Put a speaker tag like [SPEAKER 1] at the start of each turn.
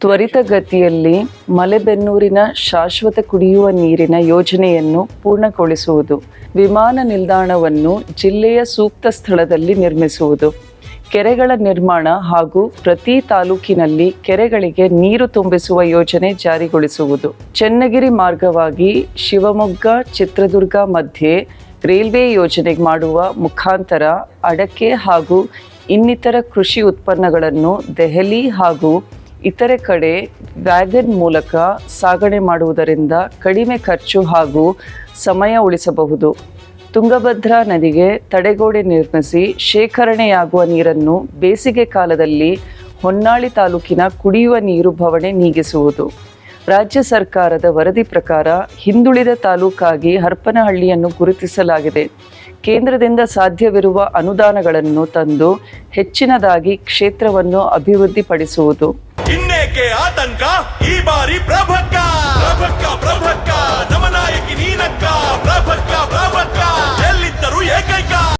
[SPEAKER 1] ತ್ವರಿತಗತಿಯಲ್ಲಿ ಮಲೆಬೆನ್ನೂರಿನ ಶಾಶ್ವತ ಕುಡಿಯುವ ನೀರಿನ ಯೋಜನೆಯನ್ನು ಪೂರ್ಣಗೊಳಿಸುವುದು, ವಿಮಾನ ನಿಲ್ದಾಣವನ್ನು ಜಿಲ್ಲೆಯ ಸೂಕ್ತ ಸ್ಥಳದಲ್ಲಿ ನಿರ್ಮಿಸುವುದು, ಕೆರೆಗಳ ನಿರ್ಮಾಣ ಹಾಗೂ ಪ್ರತಿ ತಾಲೂಕಿನಲ್ಲಿ ಕೆರೆಗಳಿಗೆ ನೀರು ತುಂಬಿಸುವ ಯೋಜನೆ ಜಾರಿಗೊಳಿಸುವುದು. ಚನ್ನಗಿರಿ ಮಾರ್ಗವಾಗಿ ಶಿವಮೊಗ್ಗ, ಚಿತ್ರದುರ್ಗ ಮಧ್ಯೆ ರೈಲ್ವೆ ಯೋಜನೆ ಮಾಡುವ ಮುಖಾಂತರ ಅಡಕೆ ಹಾಗೂ ಇನ್ನಿತರ ಕೃಷಿ ಉತ್ಪನ್ನಗಳನ್ನು ದೆಹಲಿ ಹಾಗೂ ಇತರೆ ಕಡೆ ವ್ಯಾಗನ್ ಮೂಲಕ ಸಾಗಣೆ ಮಾಡುವುದರಿಂದ ಕಡಿಮೆ ಖರ್ಚು ಹಾಗೂ ಸಮಯ ಉಳಿಸಬಹುದು. ತುಂಗಭದ್ರಾ ನದಿಗೆ ತಡೆಗೋಡೆ ನಿರ್ಮಿಸಿ ಶೇಖರಣೆಯಾಗುವ ನೀರನ್ನು ಬೇಸಿಗೆ ಕಾಲದಲ್ಲಿ ಹೊನ್ನಾಳಿ ತಾಲೂಕಿನ ಕುಡಿಯುವ ನೀರು ಭವಣೆ ನೀಗಿಸುವುದು. ರಾಜ್ಯ ಸರ್ಕಾರದ ವರದಿ ಪ್ರಕಾರ ಹಿಂದುಳಿದ ತಾಲೂಕಾಗಿ ಹರ್ಪನಹಳ್ಳಿಯನ್ನು ಗುರುತಿಸಲಾಗಿದೆ. ಕೇಂದ್ರದಿಂದ ಸಾಧ್ಯವಿರುವ ಅನುದಾನಗಳನ್ನು ತಂದು ಹೆಚ್ಚಿನದಾಗಿ ಕ್ಷೇತ್ರವನ್ನು ಅಭಿವೃದ್ಧಿಪಡಿಸುವುದು.
[SPEAKER 2] ಇನ್ನೇಕೆ ಆತಂಕ? ಈ ಬಾರಿ ಪ್ರಭು